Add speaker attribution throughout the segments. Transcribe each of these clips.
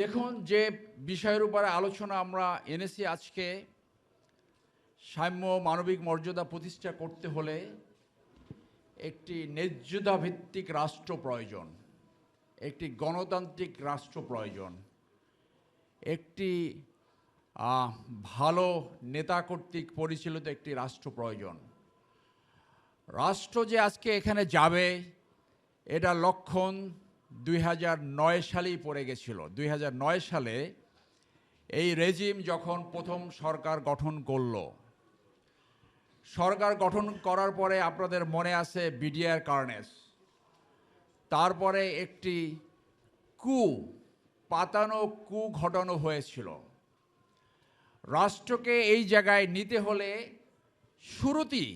Speaker 1: দেখুন যে বিষয়ের উপরে আলোচনা আমরা এনেছি আজকে, সাম্য মানবিক মর্যাদা প্রতিষ্ঠা করতে হলে একটি ন্যায্যতা ভিত্তিক রাষ্ট্র প্রয়োজন, একটি গণতান্ত্রিক রাষ্ট্র প্রয়োজন, একটি ভালো নেতা কর্তৃক পরিচালিত একটি রাষ্ট্র প্রয়োজন। রাষ্ট্র যে আজকে এখানে যাবে এটা লক্ষণ দুই হাজার নয় সালেই পড়ে গেছিল। দুই হাজার নয় সালে এই রেজিম যখন প্রথম সরকার গঠন করল, সরকার গঠন করার পরে আপনাদের মনে আছে বিডিআর কার্নেস। তারপরে একটি কু, পাতানো কু ঘটানো হয়েছিল। রাষ্ট্রকে এই জায়গায় নিতে হলে শুরুতেই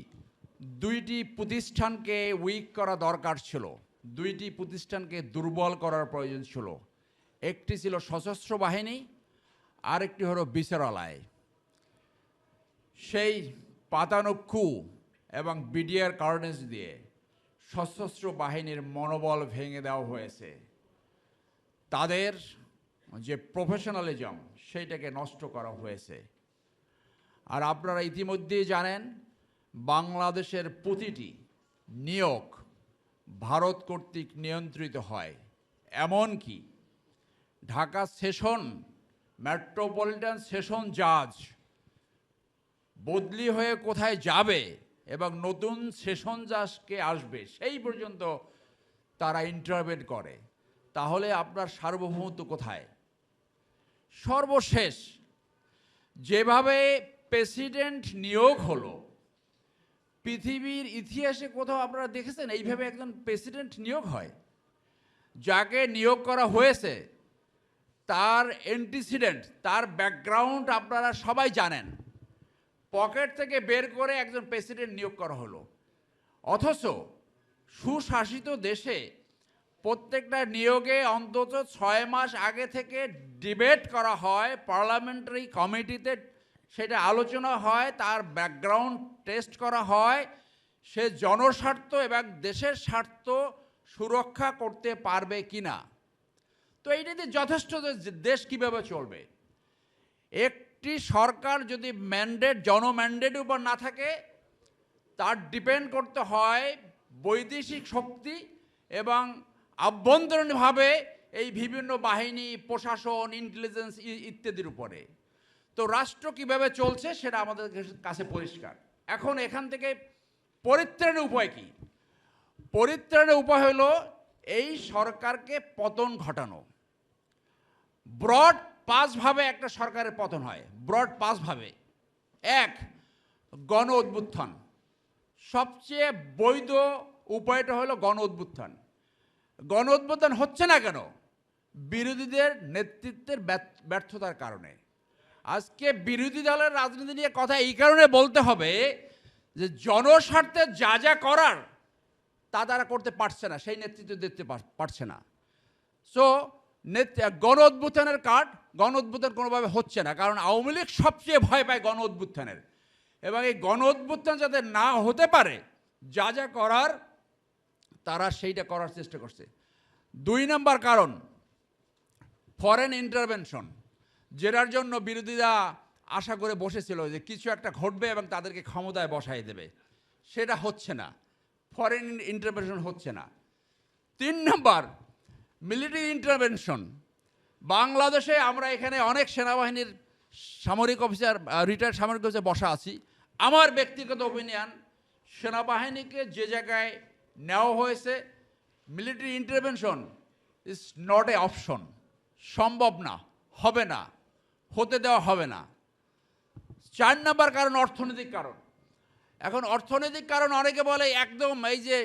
Speaker 1: দুইটি প্রতিষ্ঠানকে উইক করা দরকার ছিল। দুইটি প্রতিষ্ঠানকে দুর্বল করার প্রয়োজন ছিল। একটি ছিল সশস্ত্র বাহিনী, আরেকটি হলো বিচারালয়। সেই পাতানক্ষু এবং বিডিআর কার্নেস দিয়ে সশস্ত্র বাহিনীর মনোবল ভেঙে দেওয়া হয়েছে। তাদের যে প্রফেশনালিজম সেইটাকে নষ্ট করা হয়েছে। আর আপনারা ইতিমধ্যেই জানেন, বাংলাদেশের প্রতিটি নিয়োগ ভারত কর্তৃক নিয়ন্ত্রিত হয়। এমনকি ঢাকা সেশন, মেট্রোপলিটন সেশন জাজ বদলি হয়ে কোথায় যাবে এবং নতুন সেশন জাজকে আসবে, সেই পর্যন্ত তারা ইন্টারভেন করে। তাহলে আপনার সার্বভৌমত্ব কোথায়? সর্বশেষ, যেভাবে প্রেসিডেন্ট নিয়োগ হলো পৃথিবীর ইতিহাসে কোথাও আপনারা দেখেছেন, এইভাবে একজন প্রেসিডেন্ট নিয়োগ হয়। যাকে নিয়োগ করা হয়েছে, তার অ্যান্টিসিডেন্ট তার ব্যাকগ্রাউন্ড আপনারা সবাই জানেন। পকেট থেকে বের করে একজন প্রেসিডেন্ট নিয়োগ করা হলো। অথচ সুশাসিত দেশে প্রত্যেকটা নিয়োগে অন্তত ছয় মাস আগে থেকে ডিবেট করা হয় পার্লামেন্টারি কমিটিতে সেটা আলোচনা হয়, তার ব্যাকগ্রাউন্ড টেস্ট করা হয়, সে জনস্বার্থ এবং দেশের স্বার্থ সুরক্ষা করতে পারবে কি না তো এইটাতে যথেষ্ট দেশ কীভাবে চলবে। একটি সরকার যদি ম্যান্ডেট জনম্যান্ডেট উপর না থাকে, তার ডিপেন্ড করতে হয় বৈদেশিক শক্তি এবং আভ্যন্তরীণভাবে এই বিভিন্ন বাহিনী, প্রশাসন ইন্টেলিজেন্স ইত্যাদির উপরে। তো রাষ্ট্র কীভাবে চলছে সেটা আমাদের কাছে পরিষ্কার। এখন এখান থেকে পরিত্রাণের উপায় কি? পরিত্রাণের উপায় হলো এই সরকারকে পতন ঘটানো। ব্রড পাঁচভাবে একটা সরকারের পতন হয়। ব্রড পাঁচভাবে। এক, গণ উদ্বুত্থান সবচেয়ে বৈধ উপায়টা হলো গণ উদ্বুত্থান গণ উদ্বোধন হচ্ছে না কেন? বিরোধীদের নেতৃত্বের ব্যর্থ- ব্যর্থতার কারণে। আজকে বিরোধী দলের রাজনীতি নিয়ে কথা এই কারণে বলতে হবে যে জনস্বার্থে যা যা করার, তা তারা করতে পারছে না, সেই নেতৃত্ব দিতে পার- পারছে না। সো গণ উদ্বোধনের কার্ড গণ উদ্বোধন কোনোভাবে হচ্ছে না, কারণ আওয়ামী লীগ সবচেয়ে ভয় পায় গণ উদ্বোধনের এবং এই গণ উদ্বোধন যাতে না হতে পারে, যা যা করার, তারা সেইটা করার চেষ্টা করছে। দুই নম্বর কারণ ফরেন ইন্টারভেনশন যেটার জন্য বিরোধীরা আশা করে বসেছিল যে কিছু একটা ঘটবে এবং তাদেরকে ক্ষমতায় বসাই দেবে। সেটা হচ্ছে না। ফরেন ইন্টারভেনশন হচ্ছে না। তিন নম্বর মিলিটারি ইন্টারভেনশন বাংলাদেশে আমরা এখানে অনেক সেনাবাহিনীর সামরিক অফিসার রিটায়ার্ড সামরিক অফিসার বসা আছি। আমার ব্যক্তিগত অপিনিয়ন সেনাবাহিনীকে যে জায়গায় নেওয়া হয়েছে military intervention is not a option সম্ভব না, হবে না। হতে দেওয়া হবে না। চার নাম্বার কারণ অর্থনৈতিক কারণ। এখন অর্থনৈতিক কারণ অনেকে বলে একদম এই যে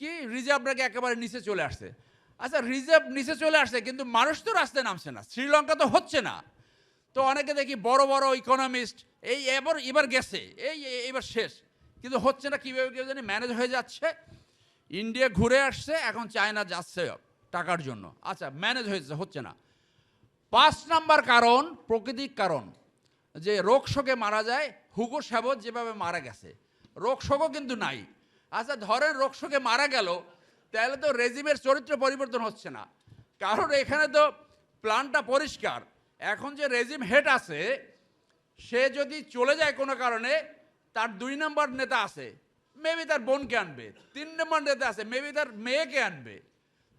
Speaker 1: কি রিজার্ভ নাকি একেবারে নিচে চলে আসছে। আচ্ছা রিজার্ভ নিচে চলে আসছে কিন্তু মানুষ তো রাস্তায় নামছে না, শ্রীলঙ্কা তো হচ্ছে না। তো অনেকে দেখি বড় বড় ইকোনমিস্ট এই এবার এবার গেছে, এই এবার শেষ। কিন্তু হচ্ছে না, কীভাবে কেউ জানি ম্যানেজ হয়ে যাচ্ছে। ইন্ডিয়া ঘুরে আসছে, এখন চায়না যাচ্ছে টাকার জন্য। আচ্ছা ম্যানেজ হয়েছে হচ্ছে না। পাঁচ নাম্বার কারণ, প্রকৃতিক কারণ। যে রোগ শোকে মারা যায়, হুগো সাবত যেভাবে মারা গেছে। রোগ শোকও কিন্তু নাই। আচ্ছা ধরেন রোগ শোকে মারা গেল, তাহলে তো রেজিমের চরিত্র পরিবর্তন হচ্ছে না। কারণ এখানে তো প্ল্যানটা পরিষ্কার। এখন যে রেজিম হেড আছে, সে যদি চলে যায় কোনো কারণে, তার দুই নম্বর নেতা আছে। মেবি তার বোনকে আনবে। তিন নম্বর নেতা আছে মেবি তার মেয়েকে আনবে।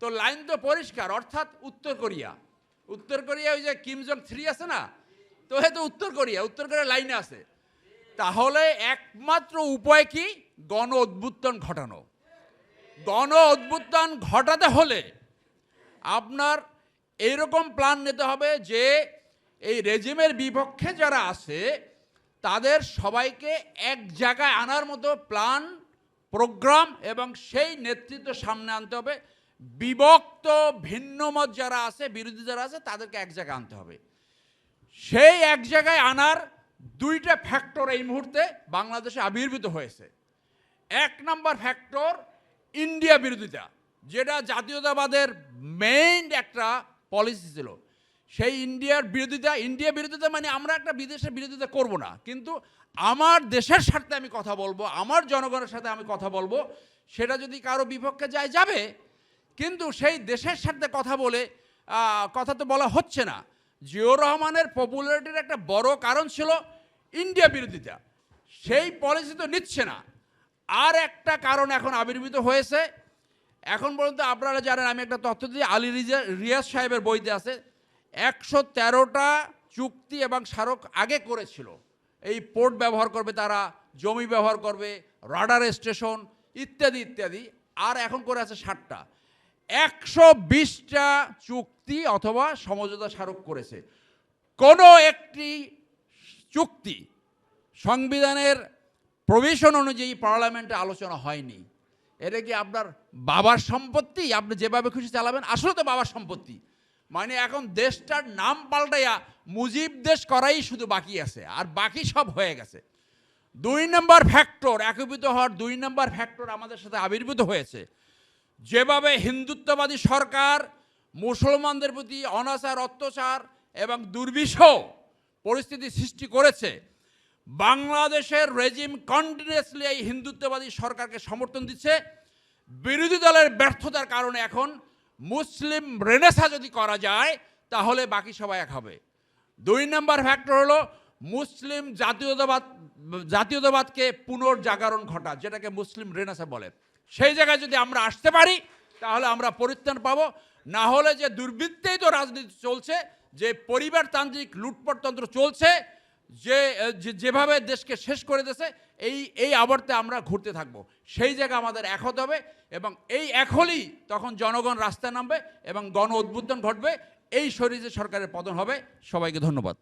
Speaker 1: তো লাইন তো পরিষ্কার, অর্থাৎ উত্তর কোরিয়া। উত্তর কোরিয়া ওই যে কিম জং থ্রি আছে না, তো হয়তো উত্তর কোরিয়া উত্তর কোরিয়া লাইনে আছে। তাহলে একমাত্র উপায় কি? গণ উদ্বুত্তন ঘটানো। গণ উদ্বুত্তন ঘটাতে হলে আপনার এইরকম প্ল্যান নিতে হবে যে এই রেজিমের বিপক্ষে যারা আছে, তাদের সবাইকে এক জায়গায় আনার মতো প্ল্যান প্রোগ্রাম এবং সেই নেতৃত্ব সামনে আনতে হবে। বিভক্ত ভিন্নমত যারা আছে, বিরোধী যারা আছে, তাদেরকে এক জায়গায় আনতে হবে। সেই এক জায়গায় আনার দুইটা ফ্যাক্টর এই মুহূর্তে বাংলাদেশে আবির্ভূত হয়েছে। এক নম্বর ফ্যাক্টর ইন্ডিয়া বিরোধিতা, যেটা জাতীয়তাবাদের মেইন একটা পলিসি ছিল। সেই ইন্ডিয়ার বিরোধিতা, ইন্ডিয়া বিরোধিতা মানে আমরা একটা বিদেশের বিরোধিতা করব না, কিন্তু আমার দেশের স্বার্থে আমি কথা বলব, আমার জনগণের সাথে আমি কথা বলব, সেটা যদি কারও বিপক্ষে যায়, যাবে কিন্তু সেই দেশের সাথে কথা বলে কথা তো বলা হচ্ছে না। জিয়র রহমানের পপুলারিটির একটা বড় কারণ ছিল ইন্ডিয়া বিরোধিতা। সেই পলিসি তো নিচ্ছে না। আর একটা কারণ এখন আবির্ভূত হয়েছে। এখন পর্যন্ত আপনারা জানেন, আমি একটা তথ্য দিই, আলী রিজা, রিয়াজ সাহেবের বইতে আছে, একশো তেরোটা চুক্তি এবং স্মারক আগে করেছিল। এই পোর্ট ব্যবহার করবে তারা, জমি ব্যবহার করবে রাডার স্টেশন ইত্যাদি ইত্যাদি। আর এখন করে আছে ষাটটা। একশো বিশটা চুক্তি অথবা সমঝোতা স্মারক করেছে। কোনো একটি চুক্তি সংবিধানের প্রভিশন অনুযায়ী পার্লামেন্টে আলোচনা হয়নি। এটা কি আপনার বাবার সম্পত্তি? আপনি যেভাবে খুশি চালাবেন, আসলে তো বাবার সম্পত্তি। মানে এখন দেশটার নাম পাল্টাইয়া মুজিব দেশ করাই শুধু বাকি আছে, আর বাকি সব হয়ে গেছে। দুই নম্বর ফ্যাক্টর, একীভূত হওয়ার দুই নম্বর ফ্যাক্টর আমাদের সাথে আবির্ভূত হয়েছে। যেভাবে হিন্দুত্ববাদী সরকার মুসলমানদের প্রতি অনাচার, অত্যাচার এবং দুর্বিষহ পরিস্থিতি সৃষ্টি করেছে, বাংলাদেশের রেজিম কন্টিনিউসলি এই হিন্দুত্ববাদী সরকারকে সমর্থন দিচ্ছে। বিরোধী দলের ব্যর্থতার কারণে এখন মুসলিম রেনেসা যদি করা যায়, তাহলে বাকি সবাই এক হবে। দুই নম্বর ফ্যাক্টর হলো মুসলিম জাতীয়তাবাদ, জাতীয়তাবাদকে পুনর্জাগরণ ঘটা, যেটাকে মুসলিম রেনেসা বলে। সেই জায়গায় যদি আমরা আসতে পারি, তাহলে আমরা পরিত্রাণ পাবো। না হলে যে দুর্বৃত্তেই তো রাজনীতি চলছে, যে পরিবারতান্ত্রিক লুটপটতন্ত্র চলছে, যে যেভাবে দেশকে শেষ করে দিয়েছে, এই এই আবর্তে আমরা ঘুরতে থাকব। সেই জায়গা আমাদের এক হতে হবে এবং এই এক হলেই তখন জনগণ রাস্তায় নামবে এবং গণ উদ্বোধন ঘটবে। এই শরীরে সরকারের পতন হবে। সবাইকে ধন্যবাদ।